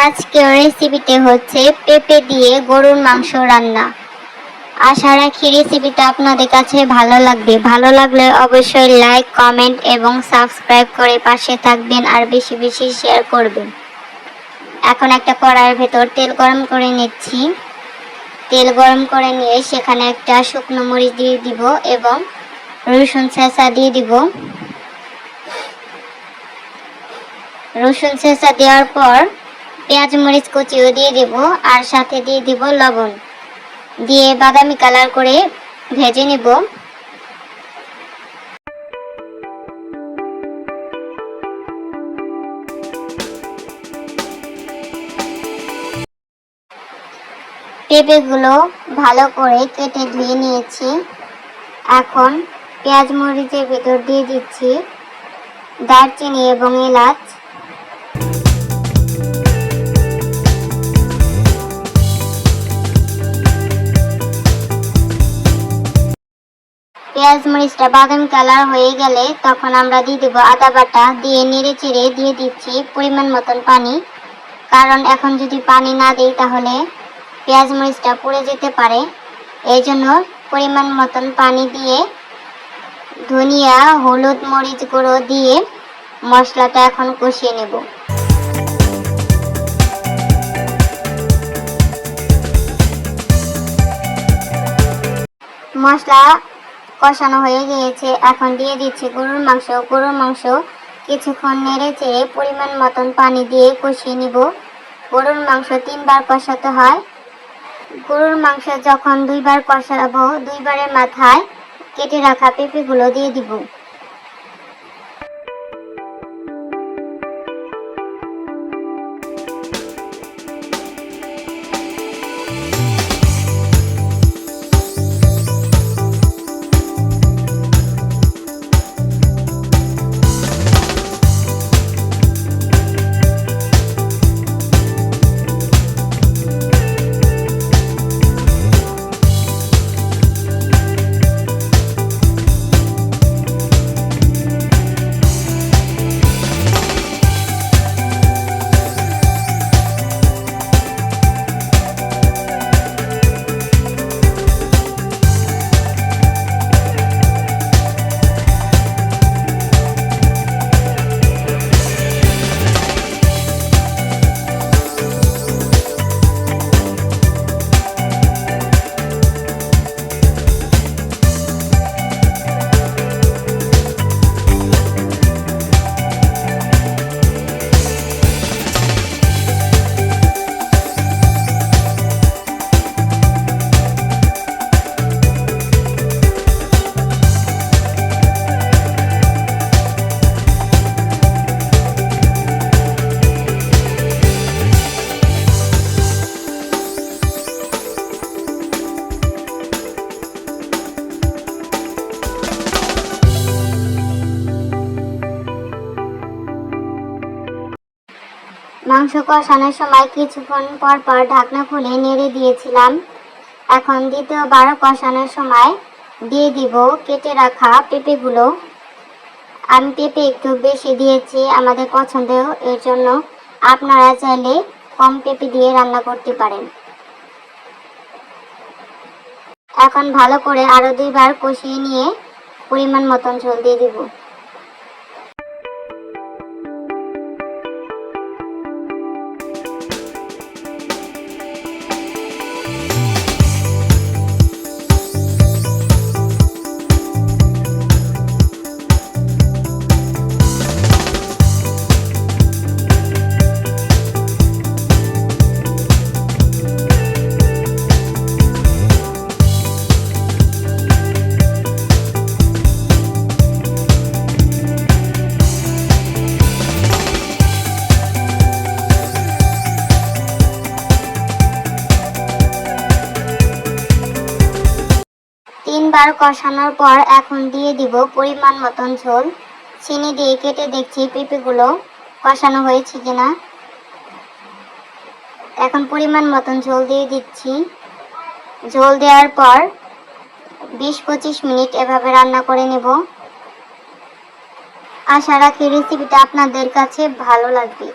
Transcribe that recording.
আজকের রেসিপিতে হচ্ছে পেঁপে দিয়ে গরুর মাংস রান্না। আশা রাখি রেসিপিটা আপনাদের কাছে ভালো লাগবে। ভালো লাগলে অবশ্যই লাইক কমেন্ট এবং সাবস্ক্রাইব করে পাশে থাকবেন আর বেশি বেশি শেয়ার করবেন। এখন একটা কড়াইয়ের ভেতর তেল গরম করে নিচ্ছি। তেল গরম করে নিয়ে সেখানে একটা শুকনো মরিচ দিয়ে দিব এবং রসুন ছেঁচা দিয়ে দিব। রসুন ছেঁচা দেওয়ার পর পেঁয়াজ মরিচ কুচিও দিয়ে দিব, আর সাথে দিয়ে দিব লবণ। দিয়ে বাদামি কালার করে ভেজে নেব। পেঁপেগুলো ভালো করে কেটে ধুয়ে নিয়েছি। এখন পেঁয়াজ মরিচের ভেতর দিয়ে দিচ্ছি দারচিনি এবং এলাচ। পেঁয়াজ মরিচটা বাদামি কালার হয়ে গেলে তখন আমরা দিয়ে দেবো আদা বাটা দিয়ে নেড়ে চেড়ে দিয়ে দিচ্ছি পরিমাণ মতন পানি। কারণ এখন যদি পানি না দিই তাহলে পেঁয়াজ মরিচটা পুড়ে যেতে পারে। এই জন্য পরিমাণ মতন পানি দিয়ে ধনিয়া, হলুদ মরিচ গুঁড়ো দিয়ে মশলাটা এখন কষিয়ে নেব। মশলা কষানো হয়ে গিয়েছে। এখন দিয়ে দিচ্ছি গরুর মাংস। গরুর মাংস কিছুক্ষণ নেড়ে চেড়ে পরিমাণ মতন পানি দিয়ে কষিয়ে নিব। গরুর মাংস তিনবার কষাতে হয়। গরুর মাংস যখন দুইবার কষাবো, দুইবারের মাথায় কেটে রাখা পেঁপেগুলো দিয়ে দিব। মাংস কষানোর সময় কিছুক্ষণ পর পর ঢাকনা খুলে নেড়ে দিয়েছিলাম। এখন দ্বিতীয়বার কষানোর সময় দিয়ে দিব কেটে রাখা পেঁপেগুলো। আমি পেঁপে একটু বেশি দিয়েছি, আমাদের পছন্দেও, এর জন্য আপনারা চাইলে কম পেঁপে দিয়ে রান্না করতে পারেন। এখন ভালো করে আরও দুইবার কষিয়ে নিয়ে পরিমাণ মতন ঝোল দিয়ে দিব। তিনবার কষানোর পর এখন দিয়ে দিব পরিমাণ মতন ঝোল। চিনি দিয়ে কেটে দেখছি পেঁপেগুলো কষানো হয়েছে কিনা। এখন পরিমাণ মতন ঝোল দিয়ে দিচ্ছি। ঝোল দেওয়ার পর বিশ পঁচিশ মিনিট এভাবে রান্না করে নেব। আশা রাখি রেসিপিটা আপনাদের কাছে ভালো লাগবে।